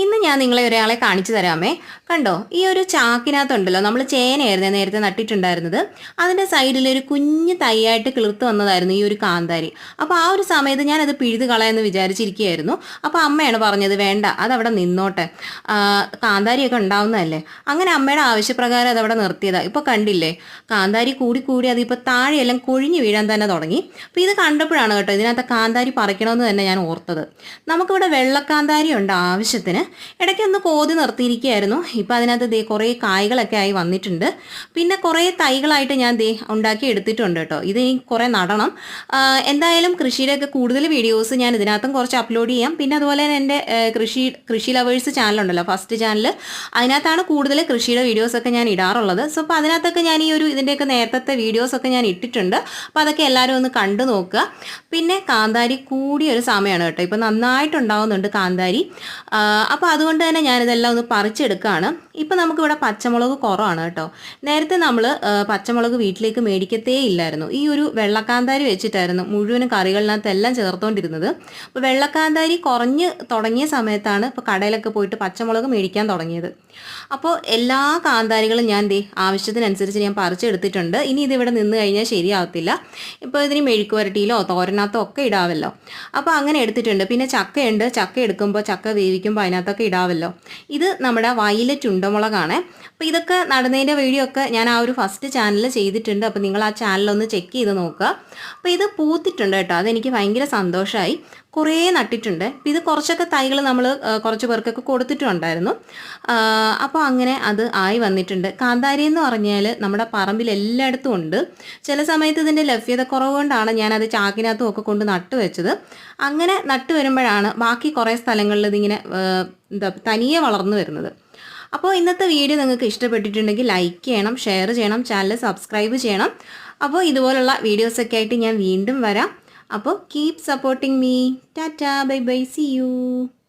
ഇന്ന് ഞാൻ നിങ്ങളെ ഒരാളെ കാണിച്ചു തരാമേ കണ്ടോ ഈ ഒരു ചാക്കിനകത്തുണ്ടല്ലോ നമ്മൾ ചേനയായിരുന്നു നേരത്തെ നട്ടിട്ടുണ്ടായിരുന്നത്. അതിന്റെ സൈഡിൽ ഒരു കുഞ്ഞ് തൈയായിട്ട് കിളിർത്ത് വന്നതായിരുന്നു ഈ ഒരു കാന്താരി. അപ്പോൾ ആ ഒരു സമയത്ത് ഞാനത് പിഴുത് കളയെന്ന് വിചാരിച്ചിരിക്കുകയായിരുന്നു. അപ്പോൾ അമ്മയാണ് പറഞ്ഞത് വേണ്ട അതവിടെ നിന്നോട്ടെ. കാന്താരിയൊക്കെ ഉണ്ടാവുന്നതല്ലേ? അങ്ങനെ അമ്മയുടെ ആവശ്യപ്രകാരം അതവിടെ നിർത്തിയതാണ് ഇപ്പോൾ കണ്ടില്ലേ കാന്താരി കൂടി കൂടി അതിപ്പോൾ താഴെയെല്ലാം കൊഴിഞ്ഞു വീഴാൻ തന്നെ തുടങ്ങി. അപ്പോൾ ഇത് കണ്ടപ്പോഴാണ് കേട്ടോ ഇതിനകത്ത് കാന്താരി പറിക്കണമെന്ന് തന്നെ ഞാൻ ഓർത്തത്. നമുക്കിവിടെ വെള്ളക്കാന്താരി ഉണ്ട് ആവശ്യത്തിന്. ഇടയ്ക്കൊന്ന് കോതി നിർത്തിയിരിക്കുകയായിരുന്നു. ഇപ്പം അതിനകത്ത് ദേ കുറേ കായ്കളൊക്കെ ആയി വന്നിട്ടുണ്ട്. പിന്നെ കുറേ തൈകളായിട്ട് ഞാൻ ദേ ഉണ്ടാക്കി എടുത്തിട്ടുണ്ട് കേട്ടോ. ഇത് കുറേ നടണം. എന്തായാലും കൃഷിയുടെയൊക്കെ കൂടുതൽ വീഡിയോസ് ഞാൻ ഇതിനകത്തും കുറച്ച് അപ്ലോഡ് ചെയ്യാം. പിന്നെ അതുപോലെ തന്നെ എന്റെ കൃഷി കൃഷി ലവേഴ്സ് ചാനലുണ്ടല്ലോ ഫസ്റ്റ് ചാനൽ. അതിനകത്താണ് കൂടുതൽ കൃഷിയുടെ വീഡിയോസൊക്കെ ഞാൻ ഇടാറുള്ളത്. സോ അപ്പോൾ അതിനകത്തൊക്കെ ഞാൻ ഈ ഒരു ഇതിന്റെയൊക്കെ നേരത്തെ വീഡിയോസൊക്കെ ഞാൻ ഇട്ടിട്ടുണ്ട്. അപ്പോൾ അതൊക്കെ എല്ലാവരും ഒന്ന് കണ്ടു നോക്കുക. പിന്നെ കാന്താരി കൂടിയ ഒരു സമയമാണ് കേട്ടോ. ഇപ്പോൾ നന്നായിട്ടുണ്ടാവുന്നുണ്ട് കാന്താരി. അപ്പോൾ അതുകൊണ്ട് തന്നെ ഞാനിതെല്ലാം ഒന്ന് പറിച്ചെടുക്കുകയാണ് ഇപ്പോൾ നമുക്കിവിടെ പച്ചമുളക് കുറവാണ് കേട്ടോ. നേരത്തെ നമ്മൾ പച്ചമുളക് വീട്ടിലേക്ക് മേടിക്കത്തേ ഇല്ലായിരുന്നു. ഈ ഒരു വെള്ളക്കാന്താരി വെച്ചിട്ടായിരുന്നു മുഴുവനും കറികളിനകത്ത് എല്ലാം ചേർത്തുകൊണ്ടിരുന്നത് അപ്പോൾ വെള്ളക്കാന്താരി കുറഞ്ഞ് തുടങ്ങിയ സമയത്താണ് ഇപ്പോൾ കടയിലൊക്കെ പോയിട്ട് പച്ചമുളക് മേടിക്കാൻ തുടങ്ങിയത്. അപ്പോൾ എല്ലാ കാന്താരികളും ഞാൻ ദേ ആവശ്യത്തിനനുസരിച്ച് ഞാൻ പറിച്ചെടുത്തിട്ടുണ്ട്. ഇനി ഇതിവിടെ നിന്ന് കഴിഞ്ഞാൽ ശരിയാവത്തില്ല. ഇപ്പോൾ ഇതിന് മെഴുക്ക് വരട്ടിയിലോ തോരനകത്തോ ഒക്കെ ഇടാവല്ലോ. അപ്പോൾ അങ്ങനെ എടുത്തിട്ടുണ്ട്. പിന്നെ ചക്കയുണ്ട്. ചക്ക എടുക്കുമ്പോൾ ചക്ക വേവിക്കുമ്പോൾ അതിനകത്തൊക്കെ ഇടാവല്ലോ. ഇത് നമ്മുടെ വയലെ ചുണ്ടമുളകാണ്. അപ്പോൾ ഇതൊക്കെ നടുന്നതിന്റെ വീഡിയോ ഒക്കെ ഞാൻ ആ ഒരു ഫസ്റ്റ് ചാനലിൽ ചെയ്തിട്ടുണ്ട്. അപ്പോൾ നിങ്ങൾ ആ ചാനലൊന്ന് ചെക്ക് ചെയ്ത് നോക്കുക. അപ്പോൾ ഇത് പൂത്തിട്ടുണ്ട് കേട്ടോ. അതെനിക്ക് ഭയങ്കര സന്തോഷമായി കുറേ നട്ടിട്ടുണ്ട്. ഇത് കുറച്ചൊക്കെ തൈകൾ നമ്മൾ കുറച്ച് പേർക്കൊക്കെ കൊടുത്തിട്ടുണ്ടായിരുന്നു. അപ്പോൾ അങ്ങനെ അത് ആയി വന്നിട്ടുണ്ട്. കാന്താരി എന്ന് പറഞ്ഞാൽ നമ്മുടെ പറമ്പിൽ എല്ലായിടത്തും ഉണ്ട്. ചില സമയത്ത് ഇതിന്റെ ലഭ്യത കുറവുകൊണ്ടാണ് ഞാനത് ചാക്കിനകത്തും ഒക്കെ കൊണ്ട് നട്ടു വെച്ചത്. അങ്ങനെ നട്ടു വരുമ്പോഴാണ് ബാക്കി കുറേ സ്ഥലങ്ങളിൽ ഇതിങ്ങനെ എന്താ തനിയെ വളർന്നു വരുന്നത്. അപ്പോൾ ഇന്നത്തെ വീഡിയോ നിങ്ങൾക്ക് ഇഷ്ടപ്പെട്ടിട്ടുണ്ടെങ്കിൽ ലൈക്ക് ചെയ്യണം ഷെയർ ചെയ്യണം ചാനൽ സബ്സ്ക്രൈബ് ചെയ്യണം. അപ്പോൾ ഇതുപോലുള്ള വീഡിയോസൊക്കെ ആയിട്ട് ഞാൻ വീണ്ടും വരാം. അപ്പോൾ keep supporting me tata bye bye see you